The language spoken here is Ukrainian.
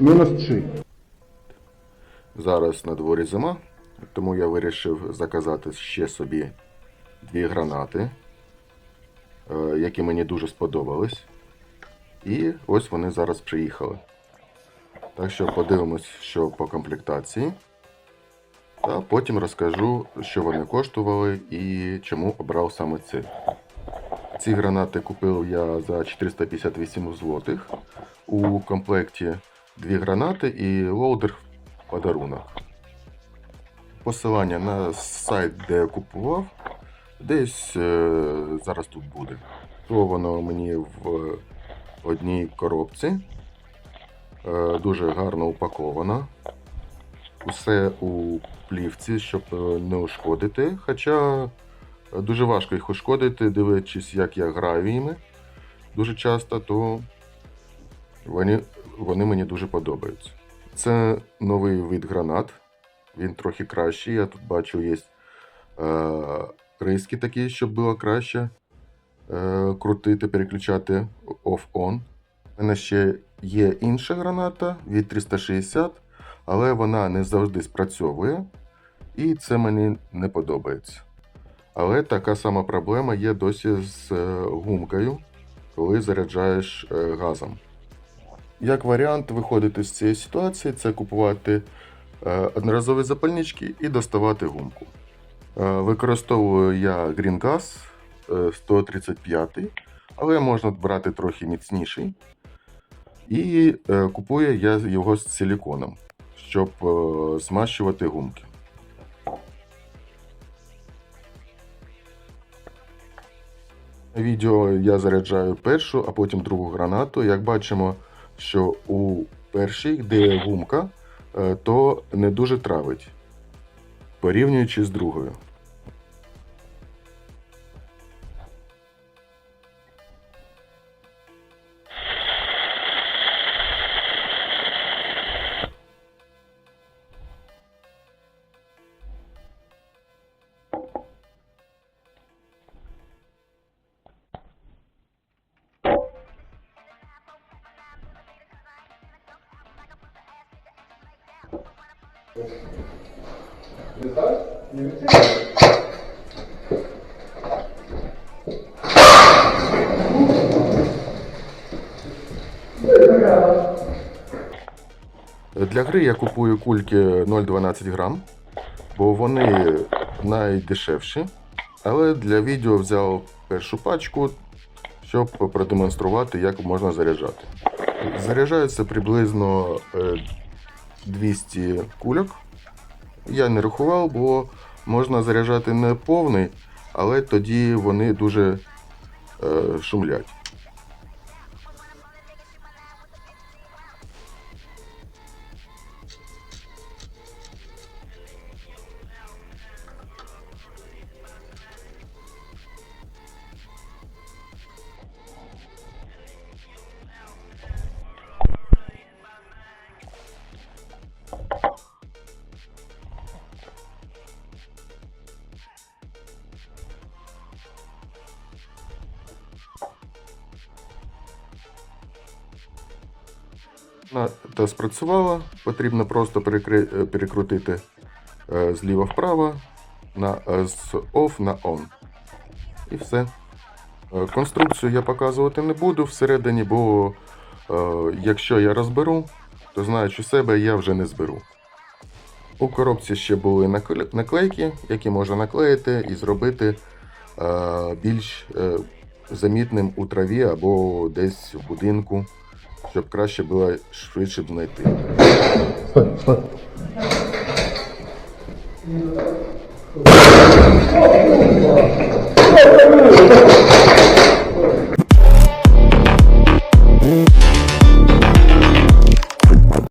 Мінус 3. Зараз на дворі зима, тому я вирішив заказати ще собі дві гранати, е, які мені дуже сподобались. І ось вони зараз приїхали. Так що подивимось, що по комплектації. Та потім розкажу, що вони коштували і чому обрав саме ці. Ці гранати купив я за 458 злотих. У комплекті дві гранати і лоудер в подарунок. Посилання на сайт, де я купував, десь е, зараз тут буде. То воно мені в одній коробці. Е, дуже гарно упаковано. Усе у плівці, щоб е, не ушкодити. Хоча дуже важко їх ушкодити, дивлячись, як я граю іми дуже часто, то вони, вони мені дуже подобаються. Це новий вид гранат. Він трохи кращий. Я тут бачу, є е, риски такі, щоб було краще е, крутити, переключати off-on. У мене ще є інша граната від 360, але вона не завжди спрацьовує. І це мені не подобається. Але така сама проблема є досі з е, гумкою, коли заряджаєш е, газом. Як варіант виходити з цієї ситуації, це купувати одноразові запальнички і доставати гумку. Е, використовую я Green Gas е, 135, але можна брати трохи міцніший. І е, купую я його з силіконом, щоб е, змащувати гумки. Відео я заряджаю першу, а потім другу гранату. Як бачимо, що у першій, де гумка, е, то не дуже травить, порівнюючи з другою. Для гри я купую кульки 0,12 грам, бо вони найдешевші. Але для відео взяв першу пачку, щоб продемонструвати, як можна заряджати. Заряджається приблизно е, 200 кульок. Я не рахував, бо можна заряджати не повний, але тоді вони дуже е, шумлять. Та спрацювала. Потрібно просто е, перекрутити е, зліва вправо на, е, з off на on. І все. Конструкцію я показувати не буду всередині, бо якщо я розберу, то знаючи себе, я вже не зберу. У коробці ще були наклейки, які можна наклеїти і зробити більш замітним у траві або десь в будинку, щоб краще було швидше знайти. Стой, стой.